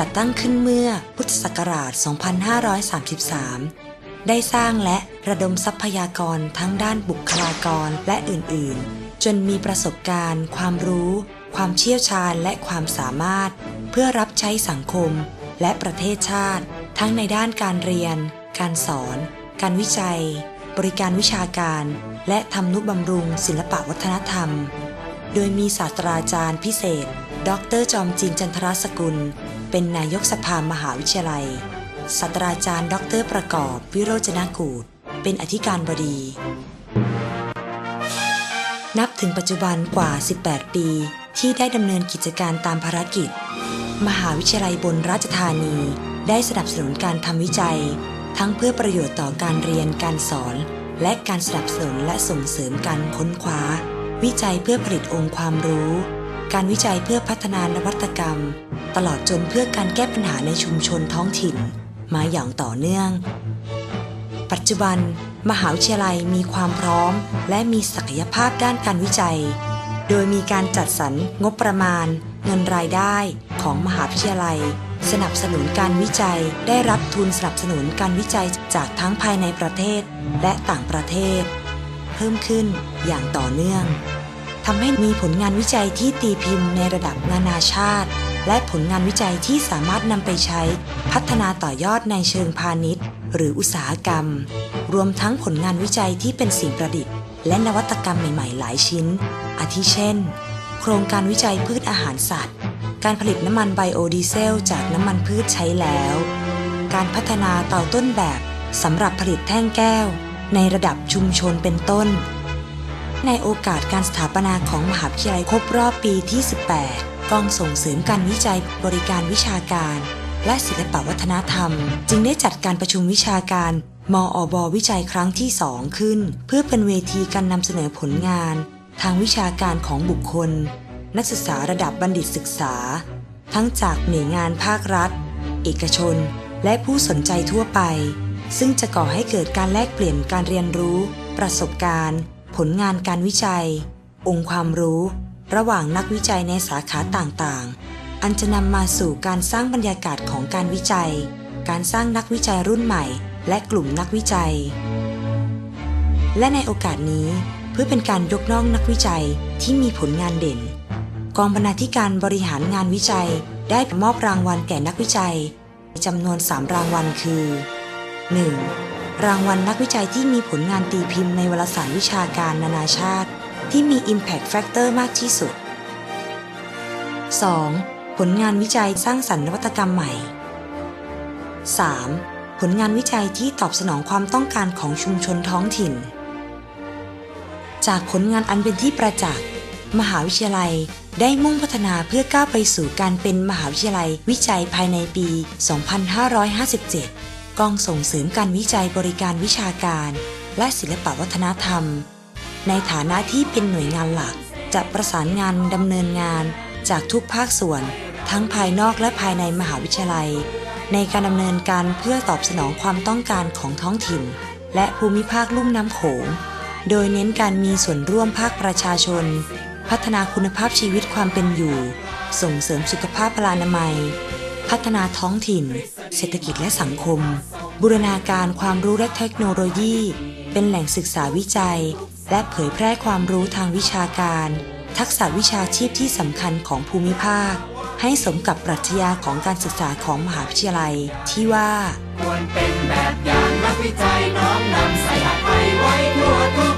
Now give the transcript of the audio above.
จัดตั้งขึ้นเมื่อพุทธศักราช 2533 ได้สร้างและระดมทรัพยากรทั้งด้านบุคลากรและอื่น ๆ จนมีประสบการณ์ ความรู้ ความเชี่ยวชาญและความสามารถ เพื่อรับใช้สังคมและประเทศชาติ ทั้งในด้านการเรียน การสอน การวิจัย บริการวิชาการ และทำนุบำรุงศิลปวัฒนธรรม โดยมีศาสตราจารย์พิเศษ ดรจอมจินจันทรสกุล เป็นนายกสภามหาวิทยาลัยศาสตราจารย์ ดรประกอบ วิโรจนกูดเป็นอธิการบดี นับถึงปัจจุบันกว่า 18 ปีที่ได้ดำเนินกิจการตามภารกิจ มหาวิทยาลัยบนราชธานี ได้สนับสนุนการทำวิจัย ทั้งเพื่อประโยชน์ต่อการเรียนการสอน และการสนับสนุนและส่งเสริมการค้นคว้า วิจัยเพื่อผลิตองค์ความรู้ การวิจัยเพื่อพัฒนานวัตกรรม ตลอดจนเพื่อการแก้ปัญหาในชุมชนท้องถิ่น มาอย่างต่อเนื่อง ปัจจุบัน มหาวิทยาลัยมีความพร้อม และมีศักยภาพด้านการวิจัย โดยมีการจัดสรรงบประมาณ เงินรายได้ของมหาวิทยาลัย สนับสนุนการวิจัยได้รับทุนสนับสนุนการวิจัยจากทั้งภายในประเทศและต่างประเทศ เพิ่มขึ้นอย่างต่อเนื่อง ทำให้มีผลงานวิจัยที่ตีพิมพ์ในระดับนานาชาติ และผลงานวิจัยที่สามารถนำไปใช้ พัฒนาต่อยอดในเชิงพาณิชย์ หรืออุตสาหกรรม รวมทั้งผลงานวิจัยที่เป็นสิ่งประดิษฐ์ และนวัตกรรมใหม่ๆ หลายชิ้น อาทิเช่น โครงการวิจัยพืชอาหารสัตว์ การผลิตน้ำมันไบโอดีเซล จากน้ำมันพืชใช้แล้ว การพัฒนาเตาต้นแบบสำหรับผลิตแท่งแก้ว ในระดับชุมชนเป็นต้น ในโอกาสการสถาปนาของมหาวิทยาลัยครบรอบปีที่ 18 กองส่งเสริมการวิจัยบริการวิชาการ และศิลปวัฒนธรรม จึงได้จัดการประชุมวิชาการมออบวิจัยครั้งที่ 2 ขึ้น เพื่อเป็นเวทีการนำเสนอผลงาน ทางวิชาการของบุคคล นักศึกษาระดับบัณฑิตศึกษา ทั้งจากหน่วยงานภาครัฐ เอกชน และผู้สนใจทั่วไป ซึ่งจะก่อให้เกิดการแลกเปลี่ยนการเรียนรู้ ประสบการณ์ ผลงานการวิจัย องค์ความรู้ ระหว่างนักวิจัยในสาขาต่างๆ อันจะนำมาสู่การสร้างบรรยากาศของการวิจัย การสร้างนักวิจัยรุ่นใหม่ และกลุ่มนักวิจัย และในโอกาสนี้เพื่อเป็นการยกย่องนักวิจัยที่มีผลงานเด่น กองบรรณาธิการบริหารงานวิจัยได้มอบรางวัลแก่นักวิจัยจำนวน 3 รางวัลคือ 1. รางวัลนักวิจัยที่มีผลงานตีพิมพ์ในวารสารวิชาการนานาชาติ ที่มี Impact Factor มากที่สุด 2. ผลงานวิจัยสร้างสรรค์นวัตกรรมใหม่ 3. ผลงานวิจัยที่ตอบสนองความต้องการของชุมชนท้องถิ่น จากผลงานอันเป็นที่ประจักษ์มหาวิทยาลัยได้มุ่งพัฒนาเพื่อก้าวไปสู่การเป็นมหาวิทยาลัยวิจัยภายในปี 2557 กองส่งเสริมการวิจัยบริการวิชาการ และศิลปวัฒนธรรม ในฐานะที่เป็นหน่วยงานหลัก จะประสานงานดำเนินงาน จากทุกภาคส่วน ทั้งภายนอกและภายในมหาวิทยาลัย ในการดำเนินการเพื่อตอบสนองความต้องการของท้องถิ่น และภูมิภาคลุ่มน้ำโขง โดยเน้นการมีส่วนร่วมภาคประชาชน พัฒนาคุณภาพชีวิตความเป็นอยู่ ส่งเสริมสุขภาพพลานามัย พัฒนาท้องถิ่น เศรษฐกิจและสังคม บูรณาการความรู้และเทคโนโลยี เป็นแหล่งศึกษาวิจัย และเผยแพร่ความรู้ทางวิชาการ ทักษะวิชาชีพที่สำคัญของภูมิภาค ให้สมกับปรัชญาของการศึกษาของมหาวิทยาลัย ที่ว่าควรเป็นแบบอย่างนักวิจัยน้อมนำใส่หัดไปไว้ทั่วทุก